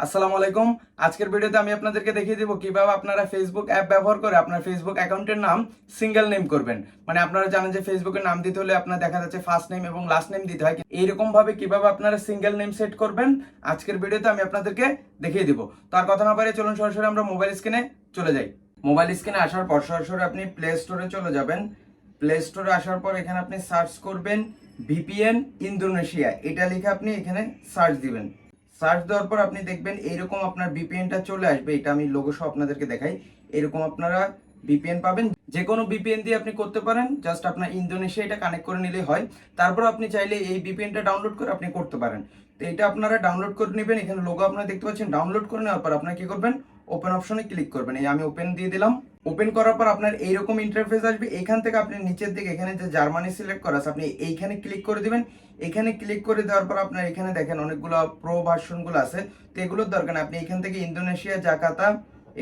আসসালামু আলাইকুম। আজকের ভিডিওতে আমি আপনাদেরকে দেখিয়ে দেবো কীভাবে আপনারা ফেসবুক অ্যাপ ব্যবহার করে আপনার ফেসবুক অ্যাকাউন্টের নাম সিঙ্গেল নেম করবেন। মানে আপনারা জানেন যে ফেসবুকের নাম দিতে হলে আপনার দেখা যাচ্ছে ফার্স্ট নেম এবং লাস্ট নেম দিতে হয়। এইরকম ভাবে কীভাবে আপনারা সিঙ্গেল নেম সেট করবেন, আজকের ভিডিওতে আমি আপনাদেরকে দেখিয়ে দিব। তার কথা না পারে চলুন সরাসরি আমরা মোবাইল স্ক্রিনে চলে যাই। মোবাইল স্ক্রিনে আসার পর সরাসরি আপনি প্লে স্টোরে চলে যাবেন। প্লে স্টোরে আসার পর এখানে আপনি সার্চ করবেন ভিপিএন ইন্দোনেশিয়া এটা লিখে আপনি এখানে সার্চ দিবেন। সার্চ দেওয়ার পর আপনি দেখবেন এইরকম আপনার ভিপিএনটা চলে আসবে। এটা আমি লোগো সহ আপনাদেরকে দেখাই। এরকম আপনারা বিপিএন পাবেন। যে কোনো ভিপিএন দিয়ে আপনি করতে পারেন জাস্ট আপনার ইন্দোনেশিয়া এটা কানেক্ট করে নিলেই হয়। তারপর আপনি চাইলে এই ভিপিএনটা ডাউনলোড করে আপনি করতে পারেন। তো এটা আপনারা ডাউনলোড করে নেবেন। এখানে লোগো আপনারা দেখতে পাচ্ছেন। ডাউনলোড করে নেওয়ার পর আপনারা কি করবেন? ওপেন অপশনে ক্লিক করবেন। এই আমি ওপেন দিয়ে দিলাম। ওপেন করার পর আপনার এইরকম ইন্টারফেস আসবে। এখান থেকে আপনি নিচের দিকে, এখানে যে জার্মানি সিলেক্ট করা আছে, আপনি এইখানে ক্লিক করে দিবেন। এখানে ক্লিক করে দেওয়ার পর আপনার এখানে দেখেন অনেকগুলো প্রো ভার্সনগুলো আছে। তো এগুলোর দরকার আপনি এখান থেকে ইন্দোনেশিয়া জাকাতা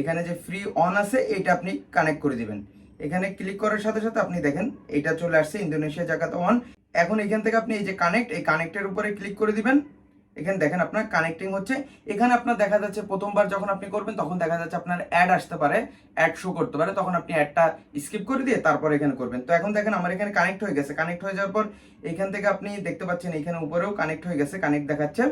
এখানে যে ফ্রি অন আছে এটা আপনি কানেক্ট করে দিবেন। এখানে ক্লিক করার সাথে সাথে আপনি দেখেন এটা চলে আসছে ইন্দোনেশিয়া জাকাতা অন এখন এখান থেকে আপনি এই যে কানেক্ট এই কানেক্টের উপরে ক্লিক করে দিবেন। এখানে দেখেন আপনার কানেক্টিং হচ্ছে। এখানে আপনার দেখা যাচ্ছে প্রথমবার যখন আপনি করবেন, তখন দেখা যাচ্ছে আপনার অ্যাড আসতে পারে অ্যাড শো করতে পারে। তখন আপনি অ্যাডটা স্কিপ করে দিয়ে তারপর এখানে করবেন। তো এখন দেখেন আমার এখানে কানেক্ট হয়ে গেছে। কানেক্ট হয়ে যাওয়ার পর এখান থেকে আপনি দেখতে পাচ্ছেন, এখানে উপরেও কানেক্ট হয়ে গেছে কানেক্ট দেখাচ্ছে।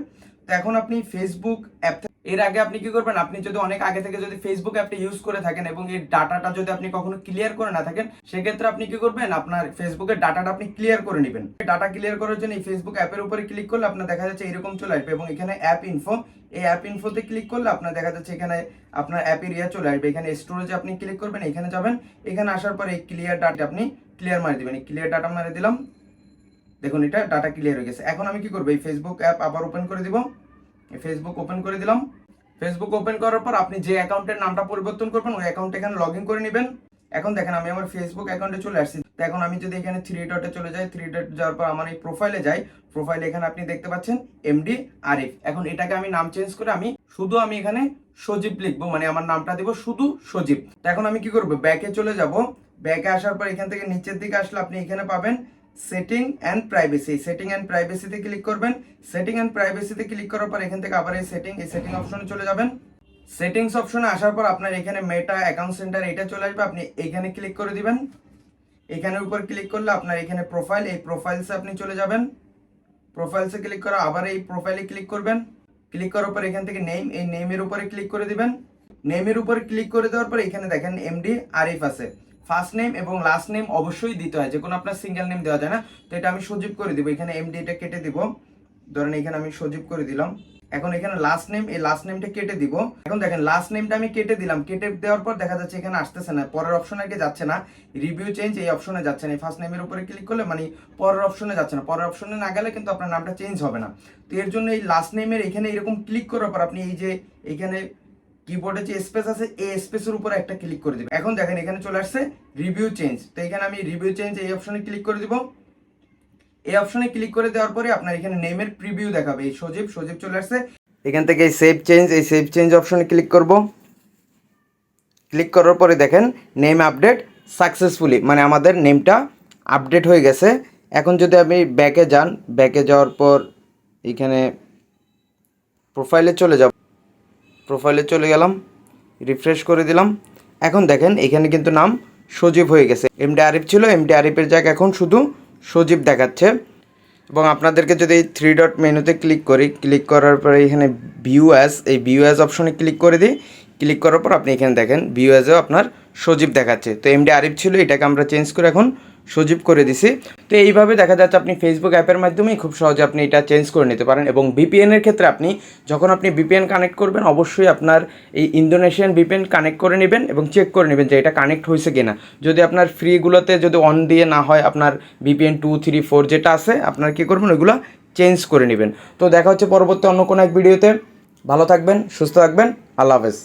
তো এখন আপনি ফেসবুক অ্যাপ এর আগে আপনি কি করবেন? আপনি যদি অনেক আগে থেকে যদি ফেসবুক অ্যাপটা ইউজ করে থাকেন এবং এই ডাটাটা যদি আপনি কখনো ক্লিয়ার করে না থাকেন, সেক্ষেত্রে আপনি কি করবেন? আপনার ফেসবুকের ডাটাটা আপনি ক্লিয়ার করে নেবেন। ডাটা ক্লিয়ার করার জন্য এই ফেসবুক অ্যাপের উপরে ক্লিক করলে আপনার দেখা যাচ্ছে এরকম চলে আসবে এবং এখানে অ্যাপ ইনফো এই অ্যাপ ইনফোতে ক্লিক করলে আপনার দেখা যাচ্ছে এখানে আপনার অ্যাপের ইয়া চলে আসবে। এখানে স্টোরেজে আপনি ক্লিক করবেন, এখানে যাবেন। এখানে আসার পর এই ক্লিয়ার ডাটা আপনি ক্লিয়ার মারি দিবেন। এই ক্লিয়ার ডাটা মারি দিলাম। দেখুন, এটা ডাটা ক্লিয়ার হয়ে গেছে। এখন আমি কি করব? এই ফেসবুক অ্যাপ আবার ওপেন করে দিব। ফেসবুক ওপেন করে দিলাম। ফেসবুক ওপেন করার পর আপনি যে অ্যাকাউন্টের নামটা পরিবর্তন করবেন, ওই অ্যাকাউন্ট এখানে লগ করে নেবেন। এখন দেখেন, আমি আমার ফেসবুক অ্যাকাউন্টে চলে আসছি। তো এখন আমি যদি এখানে থ্রি ডটে চলে যাই থ্রি ডট যাওয়ার পর আমার এই প্রোফাইলে যাই প্রোফাইলে এখানে আপনি দেখতে পাচ্ছেন এমডি আরিফ এখন এটাকে আমি নাম চেঞ্জ করে আমি শুধু আমি এখানে সজীব লিখব মানে আমার নামটা দিব শুধু সজীব। তো এখন আমি কি করব? ব্যাকে চলে যাব। ব্যাকে আসার পর এখান থেকে নিচের দিকে আসলে আপনি এখানে পাবেন setting and privacy setting and প্রাইভেসিতে click করবেন। সেটিং অ্যান্ড প্রাইভেসিতে ক্লিক করার পর এখান থেকে আবার এই সেটিং এই সেটিং অপশনে চলে যাবেন। সেটিংস অপশনে আসার পর আপনার এখানে মেটা অ্যাকাউন্ট সেন্টার এটা চলে আসবে। আপনি এখানে ক্লিক করে দিবেন। এখানের উপর ক্লিক করলে আপনার এখানে প্রোফাইল এই প্রোফাইলসে আপনি চলে যাবেন। প্রোফাইলসে ক্লিক করা আবার এই প্রোফাইলে ক্লিক করবেন। ক্লিক করার পর এখান থেকে নেম এই নেমের উপরে ক্লিক করে দিবেন। নেমের উপর ক্লিক করে দেওয়ার পর এখানে দেখেন এমডি আরিফ আছে। ফার্স্ট নেম এবং লাস্ট নেম অবশ্যই দিতে হয় যে কোনো আপনার সিঙ্গেল নেম দেওয়া যায় না। তো এটা আমি সজীব করে দিব, এখানে এমডি এটা কেটে দিব। ধরেন এখানে আমি সজীব করে দিলাম। এখন এখানে লাস্ট নেম এই লাস্ট নেমটা কেটে দিব। এখন দেখেন লাস্ট নেমটা আমি কেটে দিলাম। কেটে দেওয়ার পর দেখা যাচ্ছে এখানে আসতেছে না, পরের অপশনে আগে যাচ্ছে না। রিভিউ চেঞ্জ এই অপশনে যাচ্ছে না। এই ফার্স্ট নেমের উপরে ক্লিক করলে মানে পরের অপশনে যাচ্ছে না। পরের অপশনে না গেলে কিন্তু আপনার নামটা চেঞ্জ হবে না। তো এর জন্য এই লাস্ট নেমের এখানে এরকম ক্লিক করার পর আপনি এই যে এখানে কিবোর্ডে যে স্পেস আছে, এই স্পেসের উপরে একটা ক্লিক করে দিবেন এখন দেখেন, এখানে চলে আসছে রিভিউ চেঞ্জ তো এখানে আমি রিভিউ চেঞ্জ এই অপশনে ক্লিক করে দিব। এই অপশনে ক্লিক করে দেওয়ার পরে আপনার এখানে নেমের প্রিভিউ দেখাবে। এই সজীব সজীব চলে আসছে। এখান থেকে এই সেভ চেঞ্জ এই সেভ চেঞ্জ অপশনে ক্লিক করব। ক্লিক করার পরে দেখেন নেম আপডেট সাকসেসফুলি মানে আমাদের নেমটা আপডেট হয়ে গেছে। এখন যদি আপনি ব্যাকে যান ব্যাকে যাওয়ার পর এখানে প্রোফাইলে চলে যাব। প্রোফাইলে চলে গেলাম রিফ্রেশ করে দিলাম। এখন দেখেন, এখানে কিন্তু নাম সজীব হয়ে গেছে। এমডি আরিফ ছিল এমডি আরিফের জায়গায় এখন শুধু সজীব দেখাচ্ছে। এবং আপনাদেরকে যদি এই থ্রি ডট মেনুতে ক্লিক করি ক্লিক করার পরে এখানে ভিউ অ্যাস এই ভিউ অ্যাস অপশনে ক্লিক করে দিই। ক্লিক করার পর আপনি এখানে দেখেন ভিউ অ্যাজেও আপনার সজীব দেখাচ্ছে। তো এমডি আরিফ ছিল, এটাকে আমরা চেঞ্জ করে এখন সজীব করে দিছি। তো এইভাবে দেখা যাচ্ছে আপনি ফেসবুক অ্যাপের মাধ্যমেই খুব সহজে আপনি এটা চেঞ্জ করে নিতে পারেন এবং ভিপিএনের ক্ষেত্রে আপনি যখন আপনি বিপিএন কানেক্ট করবেন, অবশ্যই আপনার এই ইন্দোনেশিয়ান বিপিএন কানেক্ট করে নেবেন এবং চেক করে নেবেন যে এটা কানেক্ট হয়েছে কিনা। যদি আপনার ফ্রিগুলোতে যদি অন দিয়ে না হয়, আপনার বিপিএন টু থ্রি ফোর যেটা আছে, আপনার কী করবেন? ওইগুলো চেঞ্জ করে নেবেন। তো দেখা হচ্ছে পরবর্তী অন্য কোনো এক ভিডিওতে ভালো থাকবেন, সুস্থ থাকবেন, আল্লাহ হাফেজ।